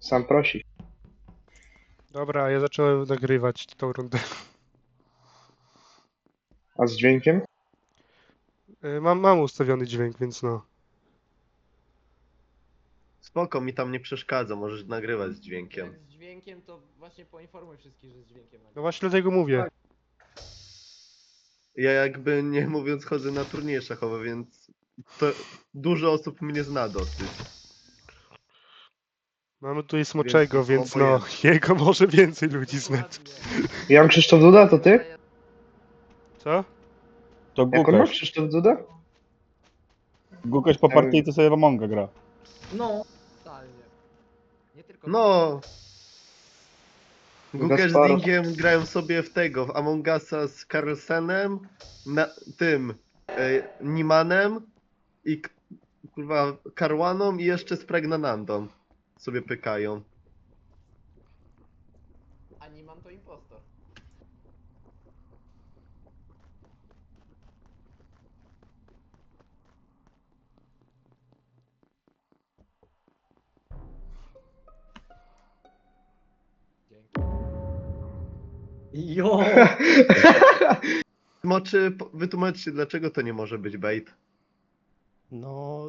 Sam prosi. Dobra, ja zacząłem nagrywać tą rundę. A z dźwiękiem? Y, Mam, mam ustawiony dźwięk, więc no. Spoko, mi tam nie przeszkadza, możesz nagrywać z dźwiękiem. Jak z dźwiękiem, to właśnie poinformuj wszystkich, że z dźwiękiem. No właśnie dlatego mówię. Ja jakby nie mówiąc chodzę na turnieje szachowe, więc to dużo osób mnie zna dosyć. Mamy tutaj Smoczego, Więc więc no, jego może więcej ludzi znać. Jan Krzysztof Duda, to ty? Co? To Jak on ma. Krzysztof Duda? Gukaś po partyjce sobie w Amonga gra. No. Totalnie. Nie tylko No! Gukasz z Gasparo. Dingiem grają sobie w tego, w Among Usa z Carlsenem, na, tym, e, Nimanem i k- kurwa Karłaną i jeszcze z Pregnanandą sobie pykają. Ani mam to impostor. Dzięki. Jo! Moczy, po- wytłumaczcie dlaczego to nie może być bait. No,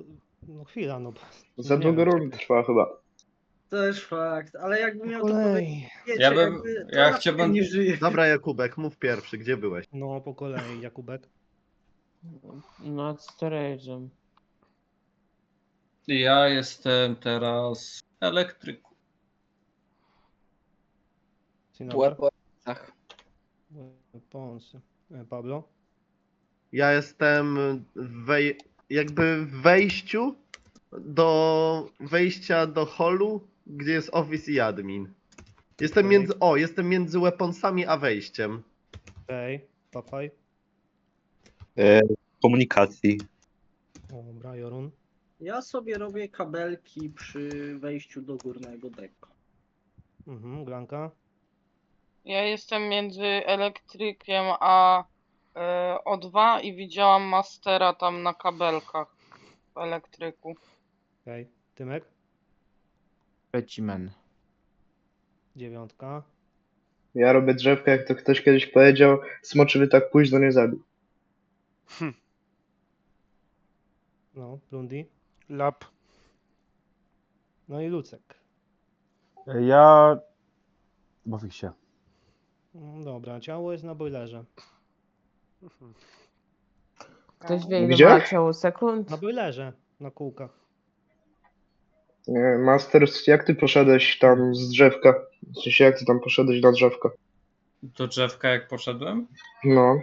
no chwila, no. Za nie długo wiem, trwa chyba. Też fakt, ale jakbym miał to powiedzieć, wiecie, Ja bym- jakby ja chciałbym- nie żyje. Dobra Jakubek, mów pierwszy, gdzie byłeś? No, po kolei, Jakubek. Nad storage'em. Ja jestem teraz w elektryku. Ach. Pons. E, Pablo. Ja jestem wej- jakby w wejściu do wejścia do holu, gdzie jest office i admin. Jestem Okej. między, o, jestem między weaponsami a wejściem. Okej, Papaj. E, komunikacji. Dobra, Jorun. Ja sobie robię kabelki przy wejściu do górnego deka. Mhm, Glanka. Ja jestem między elektrykiem a e, O2 i widziałam mastera tam na kabelkach w elektryku. Okej, Tymek. Specimen. Dziewiątka. Ja robię drzewkę, jak to ktoś kiedyś powiedział, smoczy by tak późno nie zabił. No, Plundi. Lab. No i Lucek. Ja... W oficie. Mm, Dobra, ciało jest na boilerze. Ktoś wie ile Gdzie? ma ciało sekund? Na boilerze, na kółkach. Nie, Master, jak ty poszedłeś tam z drzewka? W sensie, jak ty tam poszedłeś na drzewko? Do drzewka jak poszedłem? No,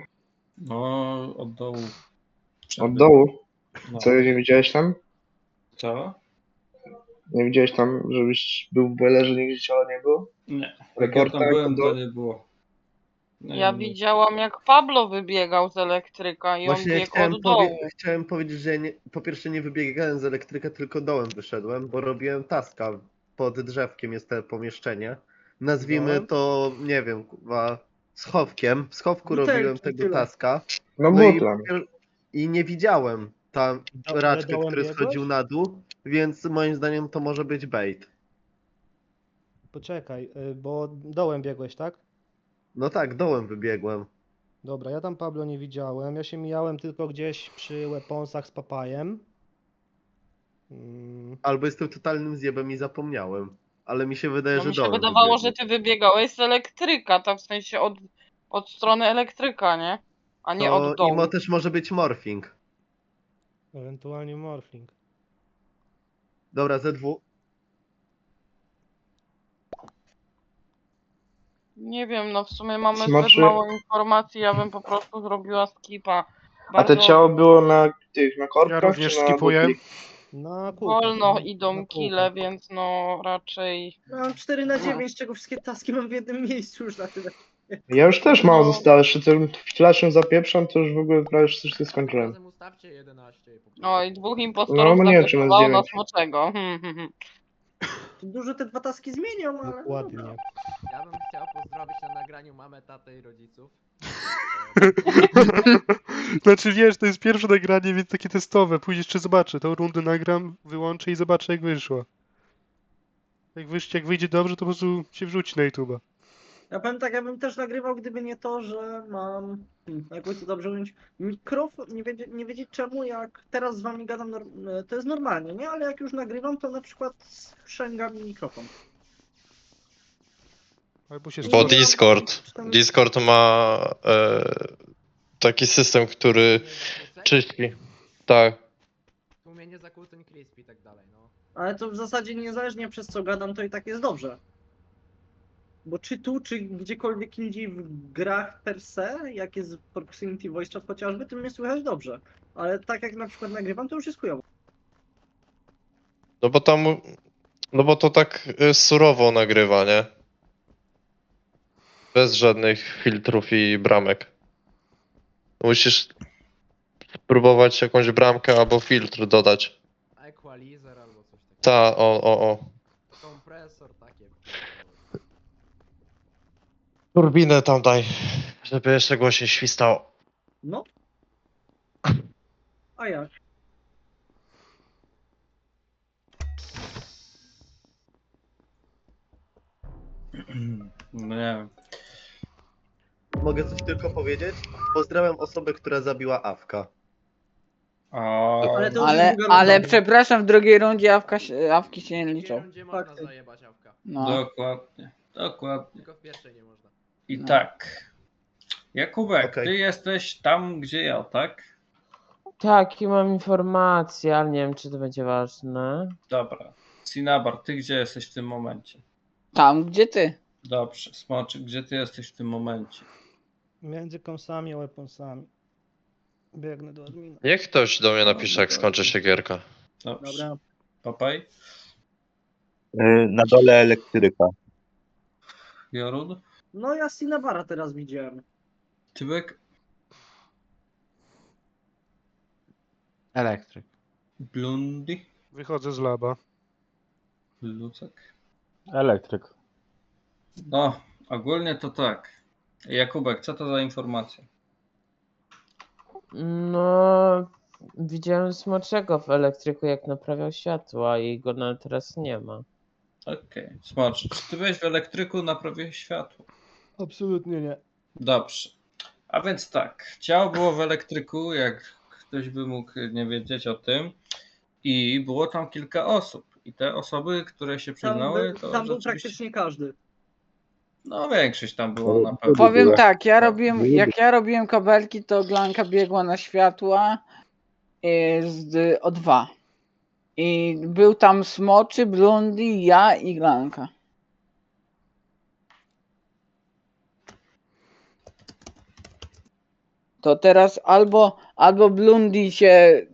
No, od dołu. od dołu. No. Co, nie widziałeś tam? Co? Nie widziałeś tam, żebyś był w boilerze, nigdzie ciała nie było? Nie. Jak ja tam byłem, do- to nie było. Ja widziałam jak Pablo wybiegał z elektryka i on Właśnie biegł chciałem, od dołu. powie- chciałem powiedzieć, że nie, po pierwsze nie wybiegałem z elektryka, tylko dołem wyszedłem, bo robiłem taska. Pod drzewkiem jest te pomieszczenie. Nazwijmy Dołem? to, nie wiem, kurwa, schowkiem. W schowku Butelki, robiłem tego tyle. taska. No, No i, i nie widziałem tam Do- dołem który biegłeś? schodził na dół, więc moim zdaniem to może być bait. Poczekaj, y, bo dołem biegłeś, tak? No tak, dołem wybiegłem. Dobra, ja tam Pablo nie widziałem. Ja się mijałem tylko gdzieś przy weaponsach z papajem. Mm, Albo jestem totalnym zjebem i zapomniałem. Ale mi się wydaje, No że mi się dołem wydawało, że wybiegłem. ty wybiegałeś z elektryka, tak w sensie od, od strony elektryka, nie? A nie To od dołu. Imo też może być morphing. ewentualnie morphling. Dobra, ZW. Nie wiem, no w sumie mamy zbyt Smoczy- mało informacji, ja bym po prostu zrobiła skipa. A te ciało było na tych, na Ja korkach, również czy na skipuję. butli? Na wolno idą na kile, więc no raczej... Mam 4 na 9, z czego wszystkie taski mam w jednym miejscu już na tyle. Ja już też mało zostało, jeszcze tym flashem zapieprzam, to już w ogóle prawie wszystko skończyłem. Razem ustawcie 11 po prostu. No i dwóch No, impostorów no nie wiem, czy zagłosowało na dziewięć. Hmm, hmm, hmm. To Dużo te dwa taski zmienią, ale... Dokładnie. Ja bym chciał pozdrowić na nagraniu mamę, tatę i rodziców. Znaczy wiesz, to jest pierwsze nagranie, więc takie testowe. Później jeszcze zobaczę. Tą rundę nagram, wyłączę i zobaczę jak wyszło. Jak, wyjść, jak wyjdzie dobrze, to po prostu się wrzuci na YouTube'a. Ja powiem tak, ja bym też nagrywał, gdyby nie to, że mam, hmm, jakby to dobrze ująć, mikrofon, nie, wiedzie, nie wiedzieć czemu, jak teraz z wami gadam, e, to jest normalnie, nie? Ale jak już nagrywam, to na przykład sprzęga mi mikrofon. Albo się Bo Discord. Discord ma e, taki system, który czyści. Tak. Tłumienie zakłóceń crispy i tak dalej, no. Ale to w zasadzie niezależnie przez co gadam, to i tak jest dobrze. Bo czy tu, czy gdziekolwiek indziej w grach per se, jak jest Proximity Voice Chat chociażby, to mnie słychać dobrze. Ale tak jak na przykład nagrywam, to już jest chujowo. No bo tam. No bo to tak y, surowo nagrywa, nie? Bez żadnych filtrów i bramek. Musisz spróbować jakąś bramkę albo filtr dodać. Equalizer albo coś takiego. Ta, o, o, o. Kompresor, takie. Turbinę tam daj, żeby jeszcze głośniej świstało. No. A jak? No nie wiem. Mogę coś tylko powiedzieć? Pozdrawiam osobę, która zabiła Awka. A, Ale to Ale, ale przepraszam, w drugiej rundzie awka, się- awki się nie W drugiej liczą. rundzie można Fakty. zajebać awka. No. Dokładnie, dokładnie. Tylko w pierwszej nie. I No. tak. Jakubek, Okej. ty jesteś tam, gdzie ja, tak? Tak, i mam informację, ale nie wiem, czy to będzie ważne. Dobra. Sinabar, ty gdzie jesteś w tym momencie? Tam, gdzie ty? Dobrze. Smoczyk, gdzie ty jesteś w tym momencie? Między kąsami a weaponsami. Biegnę do admina. Niech ktoś do mnie napisze, jak skończy się gierka. Dobrze. Dobra. Papaj? Na dole elektryka. Jorun? No ja Cinabara teraz widziałem. Tybek? Elektryk. Blundi? Wychodzę z laba. Lucek? Elektryk. No, ogólnie to tak. Jakubek, co to za informacja? No, widziałem smoczego w elektryku, jak naprawiał światła i go na teraz nie ma. Okej, smocz. Czy ty byłeś w elektryku, naprawiłeś światło? Absolutnie nie. Dobrze. A więc tak, ciało było w elektryku, jak ktoś by mógł nie wiedzieć o tym. I było tam kilka osób. I te osoby, które się Tam, przyznały, był, to tam był rzeczywiście... praktycznie każdy. No większość tam było na pewno. Powiem tak, ja robiłem, jak ja robiłem kabelki, to Glanka biegła na światła y, z O2. I był tam Smoczy, Blundy, ja i Glanka. To teraz albo, albo Blundy się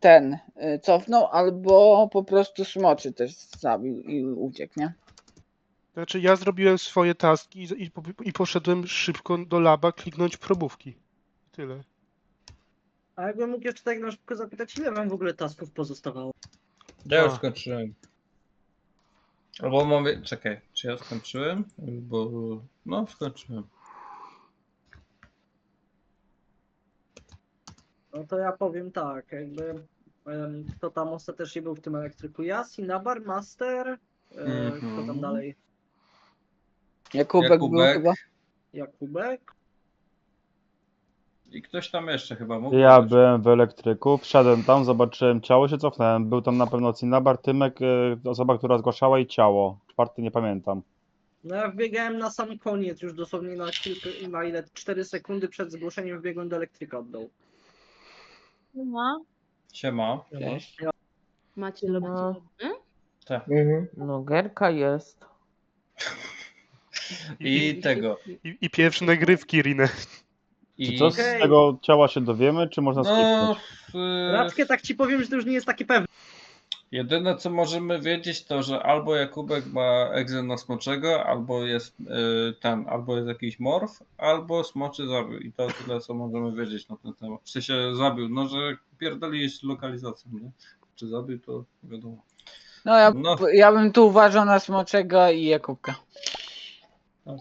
ten y, cofnął, albo po prostu Smoczy też zabił i uciekł, nie? Znaczy ja zrobiłem swoje taski i, i, i poszedłem szybko do laba kliknąć probówki. Tyle. A jakbym mógł jeszcze tak na szybko zapytać, ile wam w ogóle tasków pozostawało? Ja już A. skończyłem. Albo mówię, czekaj, czy ja skończyłem? Bo, no skończyłem. No to ja powiem tak, jakby em, kto tam ostatecznie był w tym elektryku? Ja, Sinabar, Master, e, kto Mhm. tam dalej? Jakubek, był Jakubek. chyba. Jakubek? I ktoś tam jeszcze chyba mógł Ja być. byłem w elektryku, wszedłem tam, zobaczyłem ciało, się cofnąłem. Był tam na pewno Cinnabar, Tymek, e, osoba, która zgłaszała i ciało. Czwarty nie pamiętam. No ja wbiegałem na sam koniec, już dosłownie na kilka, na ile? 4 sekundy przed zgłoszeniem wbiegłem do elektryka od dołu. Siema. Cześć. Macie no, Mhm. no, Gerka jest. I tego. I, i pierwsze nagrywki Rinę. Czy I coś Okej. z tego ciała się dowiemy, czy można no, skipnąć? w- Raczkie tak ci powiem, że to już nie jest takie pewne. Jedyne co możemy wiedzieć to, że albo Jakubek ma egzę na smoczego, albo jest y, ten, albo jest jakiś morf, albo smoczy zabił. I to tyle co możemy wiedzieć na ten temat. W sensie zabił, no że pierdoli z lokalizacją, nie? Czy zabił to wiadomo. No ja, No. ja bym tu uważał na Smoczego i Jakubka.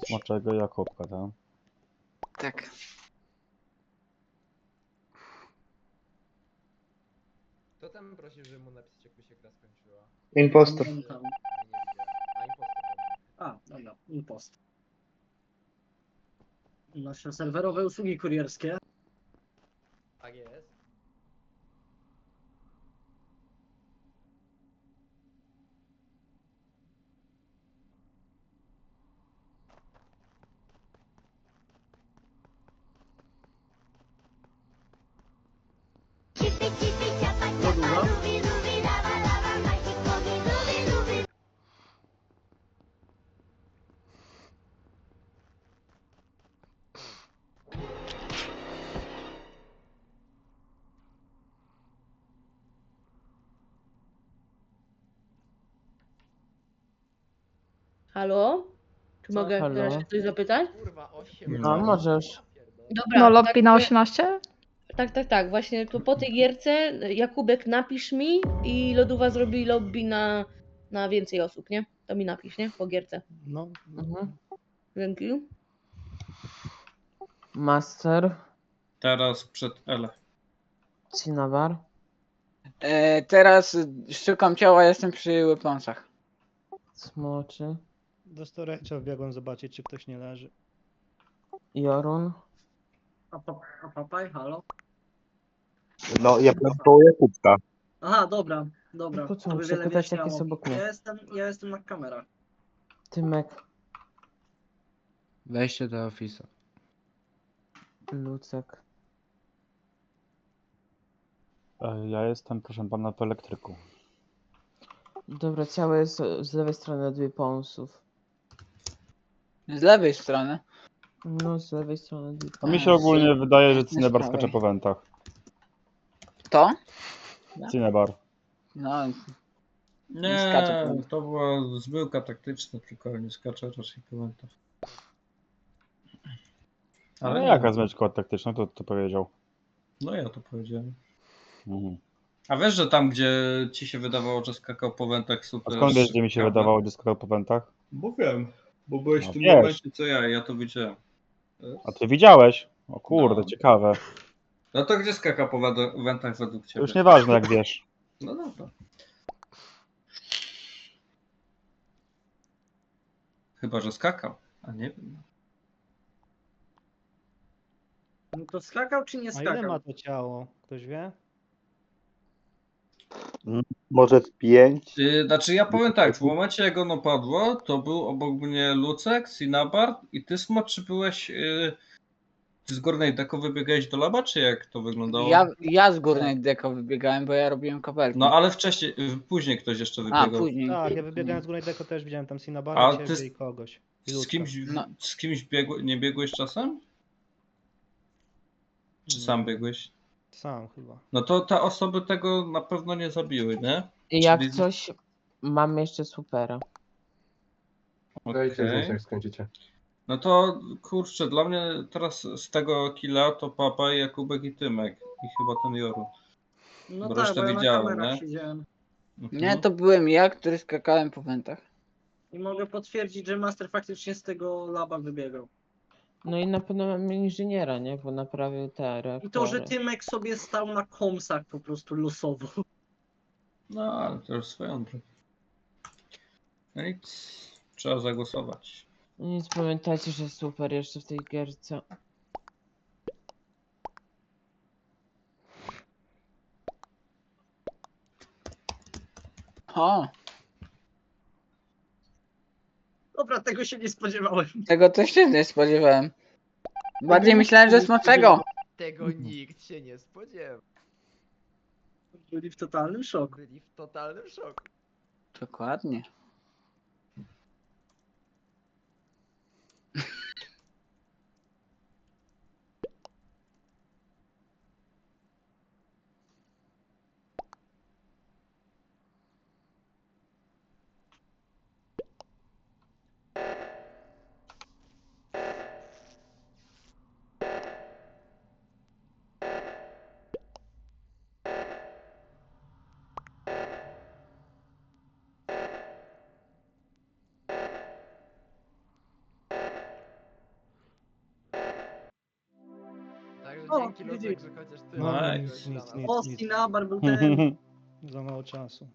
Smoczego i Jakubka, tak? Tak. Kto tam prosił, żeby mu napisać, jakby się gra skończyła? Impostor. Tam. A impostor. A, dobra, impost. Nasze serwerowe usługi kurierskie. Tak jest. Halo? Czy Co? mogę Halo? teraz się coś zapytać? Kurwa, 8. No, możesz. Dobra, No, lobby tak, na to- 18? Tak, tak, tak. Właśnie to po tej gierce Jakubek napisz mi i Lodowa zrobi lobby na, na więcej osób, nie? To mi napisz, nie? Po gierce. No, Mhm. Dzięki. Master, Teraz przed L. Cinnabar, E, teraz y, szukam ciała, jestem przy weaponsach. Smoczy, do storage'a wbiegłem zobaczyć, czy ktoś nie leży. Jorun, A, pa, a papaj, halo? No, ja byłem koło Jakubka. Aha, dobra, dobra. No to co, by muszę wiele pytać, jak wyjaśniało. jest obok mnie. Ja jestem, ja jestem na kamerach. Tymek, Wejście do ofisu. Lucek. E, Ja jestem, proszę pana, w elektryku. Dobra, ciało jest z lewej strony od weaponsów. Z lewej strony. No, z lewej strony A mi się ogólnie wydaje, że Cinebar prawej. skacze po wentach. To? Cinebar. No, Nie, skacze po- to była zbyłka taktyczna, przykolnie skacze raczej po wentach. Ale nie jaka wiem. zmieczka taktyczna, to to powiedział. No ja to powiedziałem. Mhm. A wiesz, że tam, gdzie ci się wydawało, że skakał po wentach, są A też skąd wiesz, gdzie mi się wydawało, że skakał po wentach? Bo wiem, bo byłeś No w tym wiesz. momencie co ja, ja to widziałem. A ty widziałeś? O kurde, No. ciekawe. No to gdzie skakał po wentach według To ciebie? już nieważne, jak wiesz. No dobra. Chyba, że skakał, a nie wiem. No to skakał czy nie A ile skakał? ma to ciało? Ktoś wie? Może z pięć? Yy, znaczy ja powiem tak, w momencie jak ono padło, to był obok mnie Lucek, Cinnabar i ty Smot, czy byłeś yy, ty z górnej deko wybiegałeś do laba, czy jak to wyglądało? ja, ja z górnej deko wybiegałem, bo ja robiłem kabelki. No ale wcześniej, yy, później ktoś jeszcze A, wybiegał. później. Tak, ja wybiegałem z górnej deko, też widziałem tam A Sinabara, ty ciebie i kogoś. I Z Lucka. kimś, No. z kimś biegł, nie biegłeś czasem? Czy sam biegłeś? Sam chyba. No to te osoby tego na pewno nie zabiły, nie? I jak Czyli- coś, mam jeszcze supera. Okej. jak skończycie. No to kurczę, dla mnie teraz z tego killa to Papa, Jakubek i Tymek. I chyba ten Joru. No Bo tak, resztę bo ja na widziałem, kamerach nie? siedziałem. Mhm. Nie, to byłem ja, który skakałem po wentach. I mogę potwierdzić, że Master faktycznie z tego laba wybiegał. No i na pewno mamy inżyniera, nie? Bo naprawił te reaktory. I to, że Tymek sobie stał na komsach po prostu losowo. No, ale to już swoją drogą. No nic, trzeba zagłosować. Nic, pamiętajcie, że super jeszcze w tej gierce. O, Dobra, tego się nie spodziewałem. tego też się nie spodziewałem. Bardziej myślałem, że smoczego. Tego nikt się nie spodziewał. Byli w totalnym szoku. Byli w totalnym szoku. Dokładnie. O, dzięki widzisz. Że chociaż ty. No, nic, nic, nic, nic. Był ten. Za mało czasu.